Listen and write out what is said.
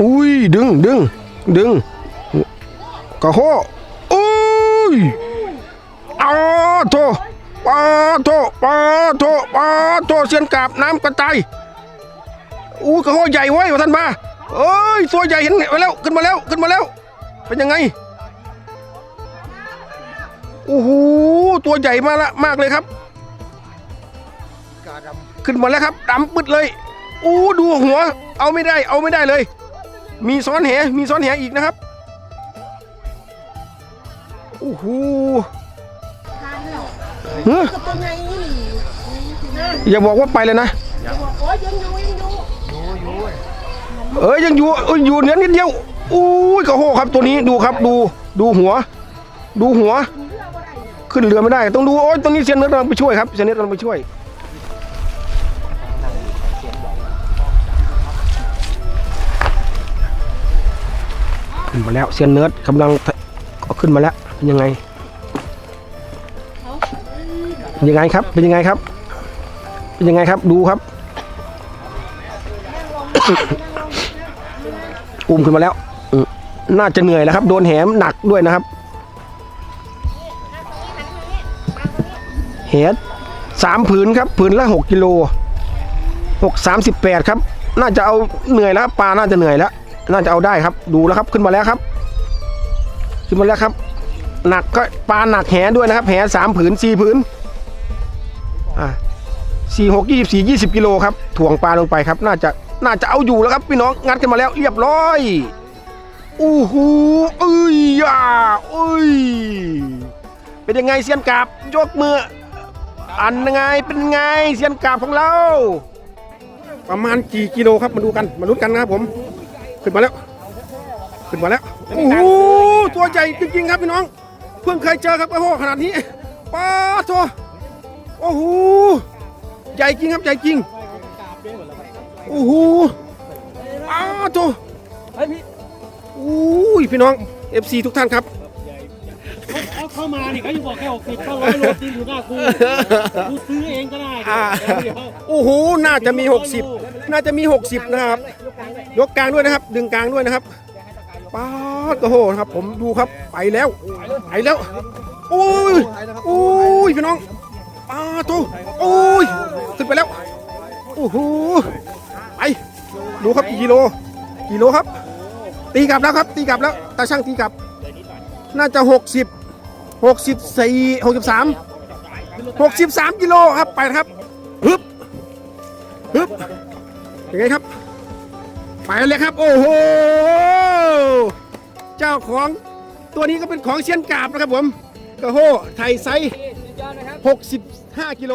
อุ้ยดึงดึงดึงกระโหอุ้ยอ้าโถปาโถปาโถปาโถเสียนกาบน้ำกระจายอู้กระโหใหญ่เว้ยว่าท่านมาเอ้ยตัวใหญ่เห็นมาแล้วขึ้นมาแล้วขึ้นมาแล้ว เป็นยังไงโอ้โหตัวใหญ่มากละมากเลยครับ ขึ้นมาแล้วครับดำปึดเลยอู้ดูหัว เอาไม่ได้ เอาไม่ได้เลย มีซ้อนแหมีซ้อนแหอีกนะครับโอ้โหเฮ้ยตัวไงนี่นะอย่าบอกว่าไปเลยนะโอ้ยยังอยู่ยังอยู่เอ้ยยังอยู่เอ้ยอยู่เนื้อนิดเดียวอุ้ยกระโหครับตัวนี้ดูครับดูดูหัว ดูหัว ขึ้นเรือไม่ได้ ต้องดูโอ้ยตรงนี้เซียนเนื้อกำลังไปช่วยครับเซียนเนื้อกำลังไปช่วย ขึ้นมาแล้วเซียนเนื้อกำลังเอาขึ้นมาแล้วเป็นยังไงเป็นยังไงครับ เป็นยังไงครับ เป็นยังไงครับดูครับอุ้มขึ้นมาแล้วน่าจะเหนื่อยแล้วครับ โดนแหมหนักด้วยนะครับแหสามผืนครับผืนละหกกิโลหกสามสิบแปดครับ น่าจะเอาเหนื่อยแล้วปลาน่าจะเหนื่อยแล้ว น่าจะเอาได้ครับ ดูแล้วครับขึ้นมาแล้วครับ ขึ้นมาแล้วครับ หนักก็ปลาหนักแหด้วยนะครับ แหสามผืนสี่ผืนอ่าสี่หกยี่สิบสี่ยี่สิบกิโลครับถ่วงปลาลงไปครับ น่าจะน่าจะเอาอยู่แล้วครับ พี่น้องงัดกันมาแล้วเรียบร้อยอู้หูเอ้ยย่าเอ้ยเป็นยังไงเซียนกาบยกมืออันยังไงเป็นไงเซียนกาบของเรา ประมาณกี่กิโลครับมาดูกันมาลุ้นกันนะครับผม ขึ้นมาแล้ว ขึ้นมาแล้ว โอ้โห ตัวใหญ่จริงๆครับพี่น้อง เพิ่งเคยเจอครับโอ้โหขนาดนี้ป้าตัวโอ้โห ใหญ่จริงครับใหญ่จริง โอ้โหป้าตัวอุ้ยพี่น้อง FC ทุกท่านครับเอาเข้ามานี่เขายังบอกแค่หกสิบเข้าร้อยโลจริงอยู่หน้ากูกูซื้อเองก็ได้อ่าเดี๋ยวโอ้โห น่าจะมี60 น่าจะมี 60 นะครับ ยกกลางด้วยนะครับ ดึงกลางด้วยนะครับป้าดโอ้โหนะครับ ผมดูครับไปแล้วไปแล้วโอ้ยโอ้ยพี่น้องป้าโตโอ้ยขึ้นไปแล้วโอ้โหไปดูครับกี่กิโลกิโลครับ ตีกลับแล้วครับ ตีกลับแล้วตาช่างตีกลับ น่าจะ 60 64 63 63กิโลครับไปนะครับฮึบฮึบ ยังไงครับ ไปเลยครับ โอ้โห เจ้าของตัวนี้ก็เป็นของเชียนกาบนะครับผมกระโหไทยไซส์65 กิโล